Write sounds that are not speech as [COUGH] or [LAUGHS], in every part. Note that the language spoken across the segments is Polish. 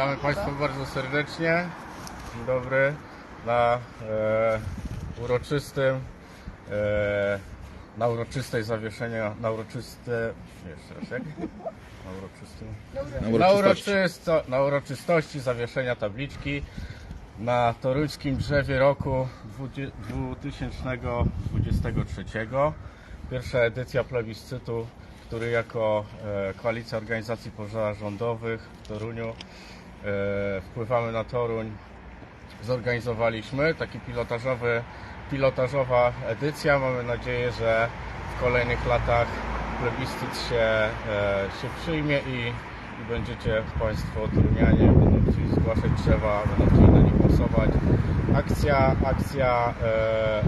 Witamy Państwa bardzo serdecznie. Dzień dobry na e, uroczystym e, na uroczystej zawieszenia na uroczyste jeszcze raz jak? Na uroczystym Na uroczystości. uroczysto, na uroczystości zawieszenia tabliczki na toruńskim drzewie roku 20- 2023. Pierwsza edycja plebiscytu, który jako e, koalicja organizacji pozarządowych w Toruniu wpływamy na Toruń zorganizowaliśmy. Taki pilotażowy, pilotażowa edycja. Mamy nadzieję, że w kolejnych latach plebiscyt się, e, się przyjmie i, będziecie Państwo Torunianie, będą zgłaszać drzewa, będą chcieli na nich głosować. Akcja, akcja e, e,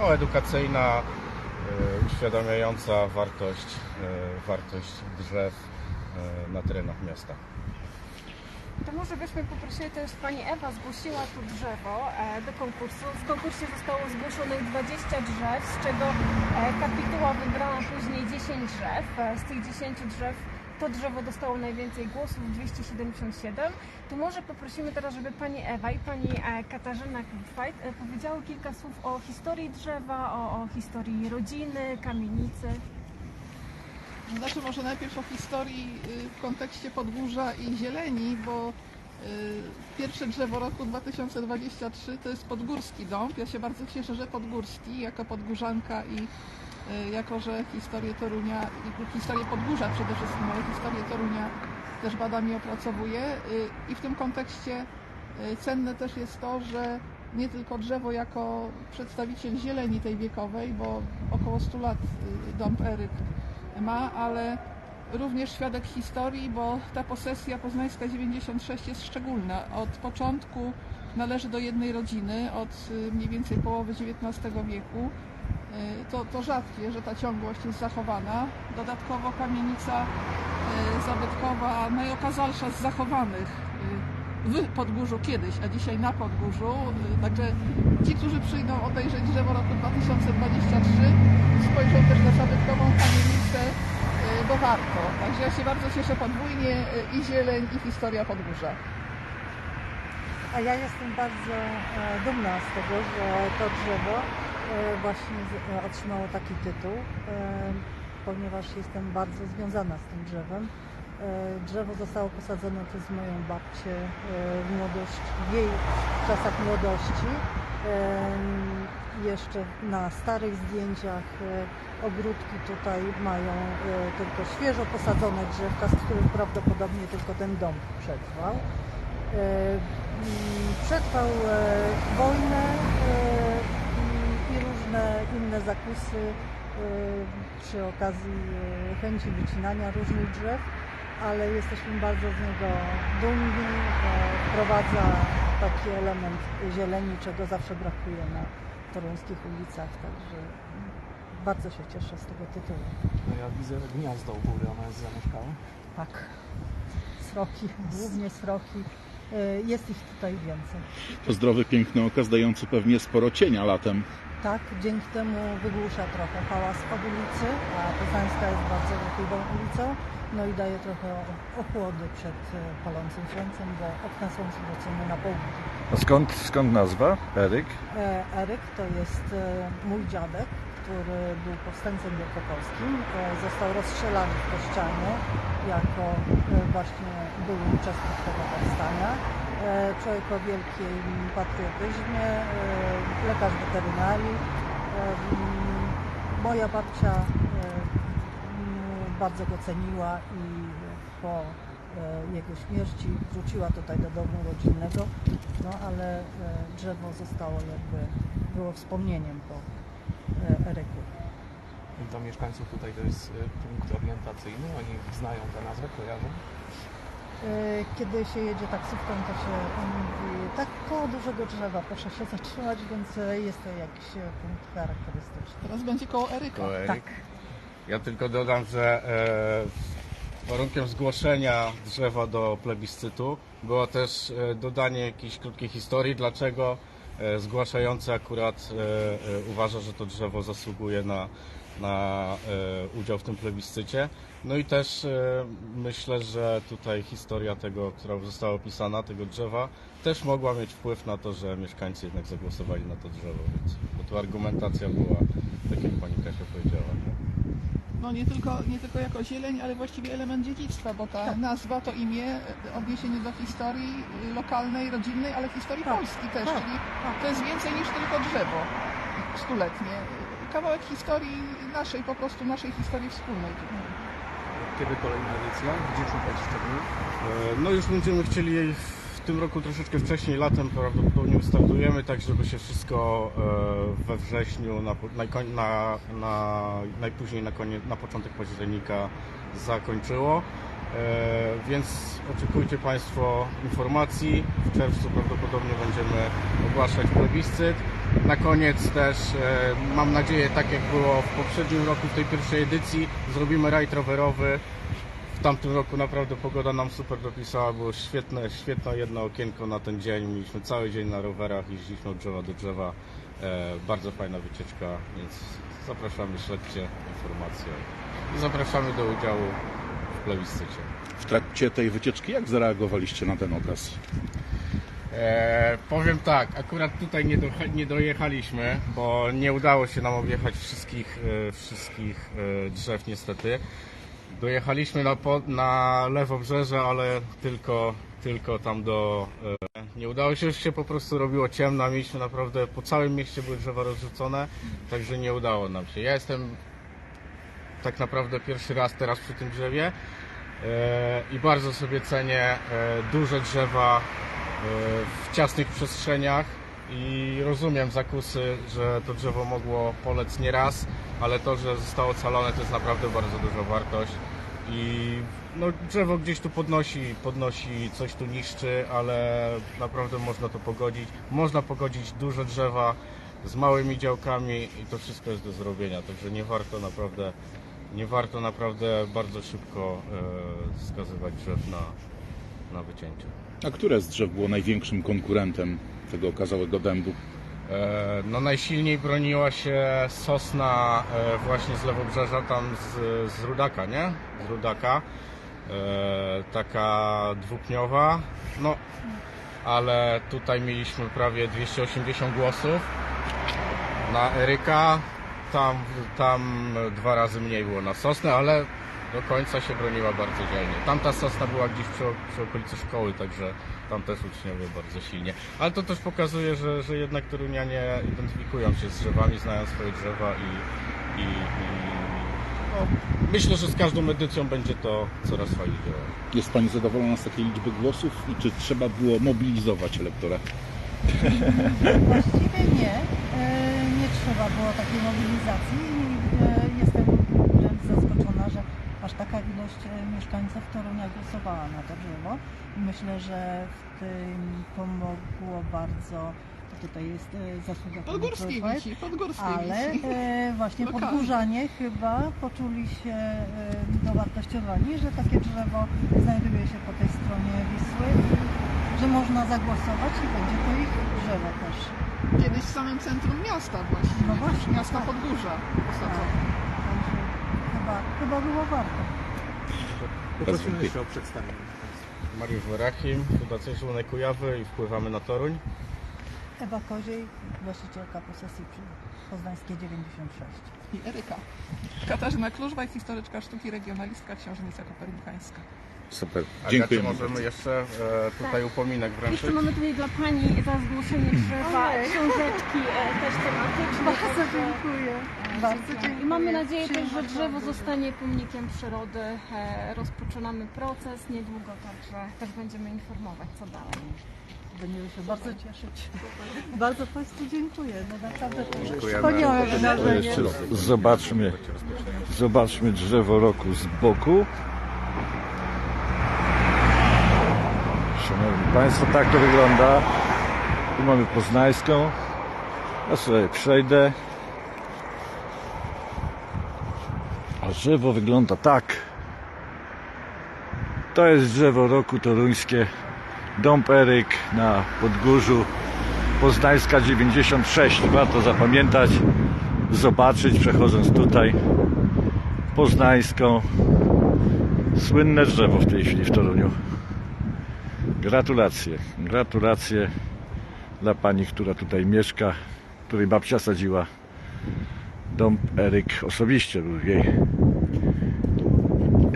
no, edukacyjna, e, uświadamiająca wartość, e, wartość drzew e, na terenach miasta. To może byśmy poprosili, to już Pani Ewa zgłosiła tu drzewo e, do konkursu. W konkursie zostało zgłoszonych 20 drzew, z czego e, kapituła wybrała później 10 drzew. E, Z tych 10 drzew to drzewo dostało najwięcej głosów, 277. Tu może poprosimy teraz, żeby Pani Ewa i Pani Katarzyna e, powiedziały kilka słów o historii drzewa, o, o historii rodziny, kamienicy. Znaczy może najpierw o historii y, w kontekście podgórza i zieleni, bo y, pierwsze drzewo roku 2023 to jest podgórski dąb. Ja się bardzo cieszę, że podgórski, jako podgórzanka i y, jako, że historię Torunia, historię podgórza przede wszystkim, ale historię Torunia też badam i opracowuję. I w tym kontekście cenne też jest to, że nie tylko drzewo jako przedstawiciel zieleni tej wiekowej, bo około 100 lat dąb Eryk ma, ale również świadek historii, bo ta posesja poznańska 96 jest szczególna. Od początku należy do jednej rodziny, od y, mniej więcej połowy XIX wieku. Y, To, to rzadkie, że ta ciągłość jest zachowana. Dodatkowo kamienica y, zabytkowa, najokazalsza z zachowanych w Podgórzu kiedyś, a dzisiaj na Podgórzu. Y, Także ci, którzy przyjdą obejrzeć drzewo roku 2023, spojrzą też na zabytkową kamienicę, y, bo warto. Także ja się bardzo cieszę podwójnie y, i zieleń, i historia Podgórza. A ja jestem bardzo e, dumna z tego, że to drzewo e, właśnie e, otrzymało taki tytuł, ponieważ jestem bardzo związana z tym drzewem. E, Drzewo zostało posadzone przez moją babcię e, w młodości, w jej czasach młodości. E, Jeszcze na starych zdjęciach ogródki tutaj mają tylko świeżo posadzone drzewka, z których prawdopodobnie tylko ten dom przetrwał. Przetrwał wojnę i- różne inne zakusy przy okazji chęci wycinania różnych drzew, ale jesteśmy bardzo z niego dumni. Wprowadza taki element zieleni, czego zawsze brakuje na toruńskich ulicach, także bardzo się cieszę z tego tytułu. No ja widzę gniazdo u góry, ono jest zamieszkałe. Tak, sroki, głównie sroki. E, Jest ich tutaj więcej. To zdrowy, piękny okaz, dający pewnie sporo cienia latem. Tak, dzięki temu wygłusza trochę hałas od ulicy, a Poznańska jest bardzo ruchliwą ulicą, no i daje trochę ochłody przed e, palącym słońcem, bo okna są zwrócone na południe. A skąd, skąd nazwa? Eryk? E, Eryk to jest e, mój dziadek, który był powstańcem wielkopolskim. Został rozstrzelany w Kościanie jako właśnie były uczestnik tego powstania. Człowiek o wielkim patriotyzmie, e, lekarz weterynarii. E, Moja babcia e, bardzo go ceniła i po jego śmierci wróciła tutaj do domu rodzinnego, no ale drzewo zostało jakby, było wspomnieniem po Eryku. Dla mieszkańców tutaj to jest punkt orientacyjny, oni znają tę nazwę, kojarzą. E, Kiedy się jedzie taksówką, to się mówi, tak koło dużego drzewa proszę się zatrzymać, więc jest to jakiś e, punkt charakterystyczny. Teraz będzie koło Eryka. To Eryk. Tak. Ja tylko dodam, że e, warunkiem zgłoszenia drzewa do plebiscytu było też e, dodanie jakiejś krótkiej historii, dlaczego e, zgłaszający akurat e, e, uważa, że to drzewo zasługuje na, na e, udział w tym plebiscycie. No i też e, myślę, że tutaj historia tego, która została opisana, tego drzewa, też mogła mieć wpływ na to, że mieszkańcy jednak zagłosowali na to drzewo, więc bo tu argumentacja była, tak jak pani Kasia powiedziała. Nie? No nie tylko, nie tylko jako zieleń, ale właściwie element dziedzictwa, bo ta nazwa to imię e, odniesienie do historii lokalnej, rodzinnej, ale historii Tak, Polski też, tak, czyli to jest więcej niż tylko drzewo stuletnie. Kawałek historii naszej, po prostu naszej historii wspólnej. Kiedy kolejna edycja? Gdzie szukać szczegółów? E, No już będziemy chcieli jej w tym roku troszeczkę wcześniej, latem prawdopodobnie wystartujemy, tak żeby się wszystko e, we wrześniu, na, na, na, najpóźniej na, konie, na początek października zakończyło. E, Więc oczekujcie Państwo informacji. W czerwcu prawdopodobnie będziemy ogłaszać plebiscyt. Na koniec też e, mam nadzieję, tak jak było w poprzednim roku, w tej pierwszej edycji, zrobimy rajd rowerowy. W tamtym roku naprawdę pogoda nam super dopisała, było świetne, świetne jedno okienko na ten dzień. Mieliśmy cały dzień na rowerach, jeździliśmy od drzewa do drzewa. E, bardzo fajna wycieczka, więc zapraszamy, śledźcie informacje i zapraszamy do udziału w plebiscycie. W trakcie tej wycieczki jak zareagowaliście na ten okaz? E, powiem tak, akurat tutaj nie, docha- nie dojechaliśmy, bo nie udało się nam objechać wszystkich, e, wszystkich e, drzew niestety. Dojechaliśmy na, po, na lewobrzeże, ale tylko, tylko tam do... E, nie udało się, już się po prostu robiło ciemno, mieliśmy naprawdę, po całym mieście były drzewa rozrzucone, także nie udało nam się. Ja jestem tak naprawdę pierwszy raz teraz przy tym drzewie e, i bardzo sobie cenię e, duże drzewa e, w ciasnych przestrzeniach i rozumiem zakusy, że to drzewo mogło polec nie raz, ale to, że zostało ocalone to jest naprawdę bardzo duża wartość i no, drzewo gdzieś tu podnosi, podnosi, coś tu niszczy, ale naprawdę można to pogodzić. Można pogodzić duże drzewa z małymi działkami i to wszystko jest do zrobienia, także nie warto naprawdę nie warto naprawdę bardzo szybko e, skazywać drzew na, na wycięcie. A które z drzew było największym konkurentem tego okazałego dębu? E, no najsilniej broniła się sosna e, właśnie z lewobrzeża, tam z, z Rudaka, nie? Z Rudaka. E, taka dwupniowa. No, ale tutaj mieliśmy prawie 280 głosów. Na Eryka tam, tam dwa razy mniej było na sosnę, ale do końca się broniła bardzo dzielnie. Tamta sosna była gdzieś przy, przy okolicy szkoły, także tam też uczniowie bardzo silnie. Ale to też pokazuje, że, że jednak Torunianie identyfikują się z drzewami, znają swoje drzewa i, i, i no, myślę, że z każdą edycją będzie to coraz fajniej działało. Jest Pani zadowolona z takiej liczby głosów i czy trzeba było mobilizować elektorat? [LAUGHS] Właściwie nie. E, Nie trzeba było takiej mobilizacji i e, jestem wręcz zaskoczona, że aż taka ilość e, mieszkańców Torunia głosowała na to drzewo. I Myślę, że w tym pomogło bardzo, tutaj jest e, zasługa Podgórskiej wisi, podgórskiej ale e, właśnie Lokalnie. podgórzanie chyba poczuli się e, dowartościowani, że takie drzewo znajduje się po tej stronie Wisły że można zagłosować i będzie to ich drzewo też. Kiedyś w samym centrum miasta właśnie, No właśnie, miasta tak. Podgórza Tak. posadzone. Także chyba, chyba było warto. Poprosimy jeszcze o przedstawienie. Mariusz Werachim, Fundacja Zielone Kujawy i wpływamy na Toruń. Ewa Koziej, właścicielka posesji przy Poznańskiej 96. I Eryka. Katarzyna Klużwaj, historyczka sztuki, regionalistka, książęca kopernikańska. Super. Agacie, Dziękujemy. możemy jeszcze e, tutaj upominek wręczyć. Jeszcze mamy tutaj dla Pani za zgłoszenie drzewa Ojej. książeczki e, też tematyczne. Bardzo także, dziękuję. Bardzo dziękuję. dziękuję. I mamy nadzieję też, że drzewo bardzo. zostanie pomnikiem przyrody. E, Rozpoczynamy proces niedługo, także też będziemy informować co dalej. Będziemy się bardzo cieszyć. Bardzo Państwu dziękuję. No naprawdę to jest Dziękujemy. wspaniałe wydarzenie. jeszcze zobaczmy, zobaczmy drzewo roku z boku. Szanowni Państwo, tak to wygląda. Tu mamy Poznańską. Ja sobie przejdę. A drzewo wygląda tak. To jest drzewo roku toruńskie. Dąb Eryk na Podgórzu. Poznańska 96. Warto zapamiętać. zobaczyć, przechodząc tutaj Poznańską. Słynne drzewo w tej chwili w Toruniu. Gratulacje, gratulacje dla pani, która tutaj mieszka, której babcia sadziła dom Eryk osobiście, był jej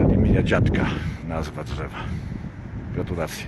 od imienia dziadka nazwa drzewa. Gratulacje.